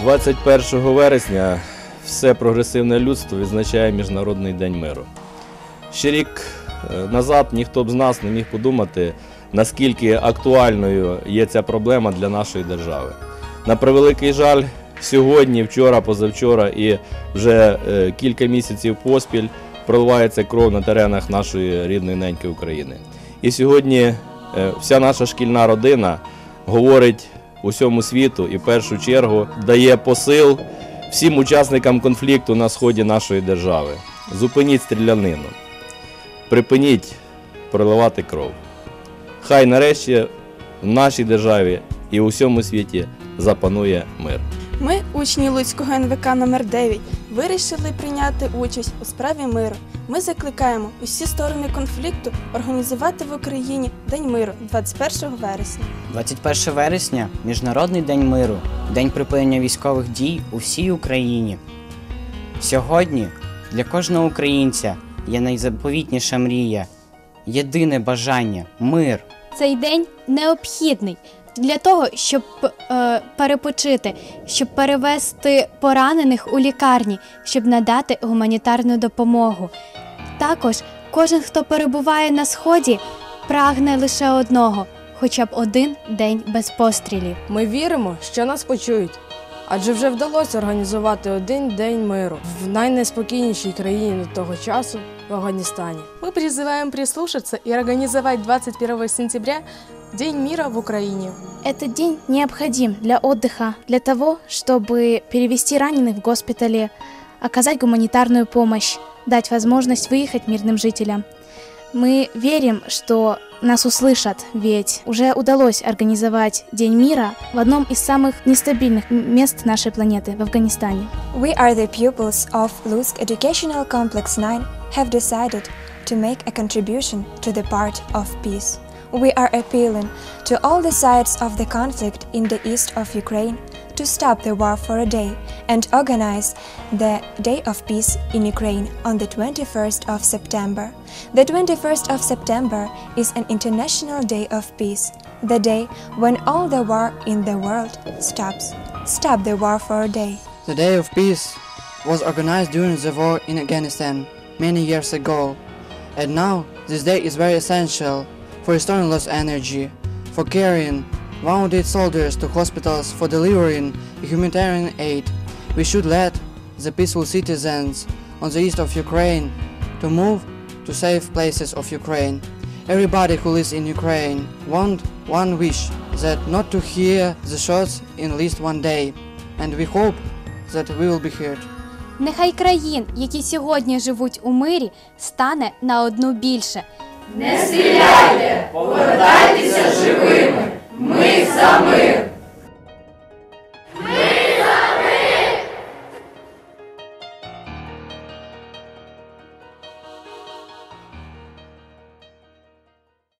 21 вересня все прогресивне людство відзначає Міжнародний день миру. Ще рік е, назад ніхто б з нас не міг подумати, наскільки актуальною є ця проблема для нашої держави. На превеликий жаль, сьогодні, вчора, позавчора і вже е, кілька місяців поспіль проливається кров на теренах нашої рідної неньки України. І сьогодні е, вся наша шкільна родина говорить усьому світу і в першу чергу дає посил всім учасникам конфлікту на сході нашої держави. Зупиніть стрілянину, припиніть проливати кров. Хай нарешті в нашій державі і у всьому світі запанує мир. Ми, учні Луцького НВК номер 9 вирішили прийняти участь у справі миру. Ми закликаємо усі сторони конфлікту організувати в Україні День миру 21 вересня. 21 вересня Міжнародний день миру, день припинення військових дій у всій Україні. Сьогодні для кожного українця є найзаповітніша мрія, єдине бажання мир. Цей день необхідний для того, щоб е, перепочити, щоб перевести поранених у лікарні, щоб надати гуманітарну допомогу. Також кожен, хто перебуває на сході, прагне лише одного хоча б один день без пострілів. Ми віримо, що нас почують. Адже вже вдалося організувати один день миру в найнеспокійнішій країні до того часу в Афганістані. Мы призываем прислушаться и организовать 21 сентября День мира в Украине. Этот день необходим для отдыха, для того, чтобы перевести раненых в госпитале, оказать гуманитарную помощь, дать возможность выехать мирным жителям. Мы верим, что нас услышат, ведь уже удалось организовать День мира в одном из самых нестабильных мест нашей планеты, в Афганистане. We are the pupils of Lusk Educational Complex 9 have decided to make a contribution to the part of peace. We are appealing to all the sides of the conflict in the east of Ukraine to stop the war for a day and organize the Day of Peace in Ukraine on the 21st of September. The 21st of September is an international day of peace, the day when all the war in the world stops. Stop the war for a day. The Day of Peace was organized during the war in Afghanistan many years ago, and now this day is very essential for restoring lost energy, for carrying wounded soldiers to hospitals, for delivering humanitarian aid. We should let the peaceful citizens on the east of Ukraine to move to safe places of Ukraine. Everybody who lives in Ukraine want one wish that not to hear the shots in least one day, and we hope that we will be heard. Нехай країн, які сьогодні живуть у мирі, стане на одну більше. Не стріляйте, повертайтеся живими.